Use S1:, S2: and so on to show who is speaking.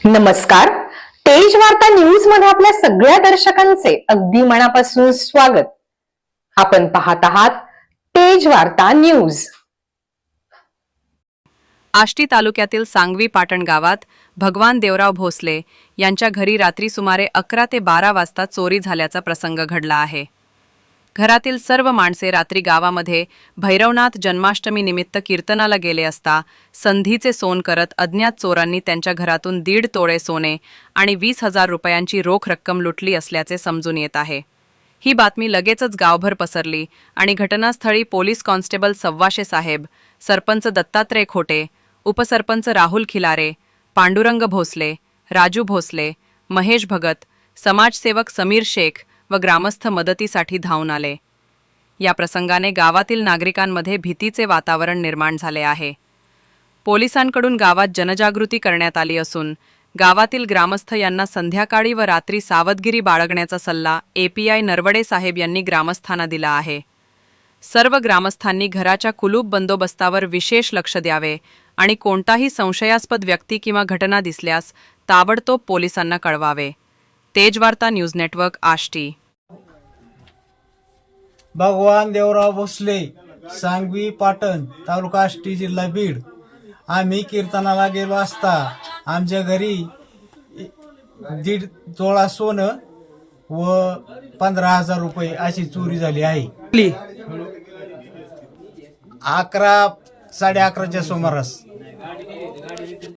S1: नमस्कार. तेज वार्ता न्यूजमध्ये आपल्या सगळ्या दर्शकांचे अगदी मनापासून स्वागत. आपण पाहत आहात तेज वार्ता न्यूज
S2: आष्टी तालुक्यातील सांगवी पाटण गावात भगवान देवराव भोसले यांच्या घरी रात्री सुमारे अकरा ते बारा वाजता चोरी झाल्याचा प्रसंग घडला आहे. घरातील सर्व माणसे रात्री गावामध्ये भैरवनाथ जन्माष्टमी निमित्त कीर्तनाला गेले असता संधीचे सोन करत अज्ञात चोरांनी त्यांच्या घरातून दीड तोळे सोने आणि वीस हजार रुपयांची रोख रक्कम लुटली असल्याचे समजून येत आहे. ही बातमी लगेचच गावभर पसरली आणि घटनास्थळी पोलीस कॉन्स्टेबल सव्वाशे साहेब सरपंच दत्तात्रय खोटे उपसरपंच राहुल खिलारे पांडुरंग भोसले राजू भोसले महेश भगत समाजसेवक समीर शेख व ग्रामस्थ मदतीसाठी धावून आले. या प्रसंगाने गावातील नागरिकांमध्ये भीतीचे वातावरण निर्माण झाले आहे. पोलिसांकडून गावात जनजागृती करण्यात आली असून गावातील ग्रामस्थ यांना संध्याकाळी व रात्री सावधगिरी बाळगण्याचा सल्ला एपीआय नरवडे साहेब यांनी ग्रामस्थांना दिला आहे. सर्व ग्रामस्थांनी घराच्या कुलूप बंदोबस्तावर विशेष लक्ष द्यावे आणि कोणताही संशयास्पद व्यक्ती किंवा घटना दिसल्यास ताबडतोब पोलिसांना कळवावे. Tejvarta news network Ashti.
S3: भगवान देवराव भोसले सांगवी पाटण तालुका आष्टी जिल्हा बीड. आम्ही कीर्तनाला गेलो असता आमच्या घरी दीड तोळा सोनं व पंधरा हजार रुपये अशी चोरी झाली आहे. अकरा साडे अकराच्या सुमारास.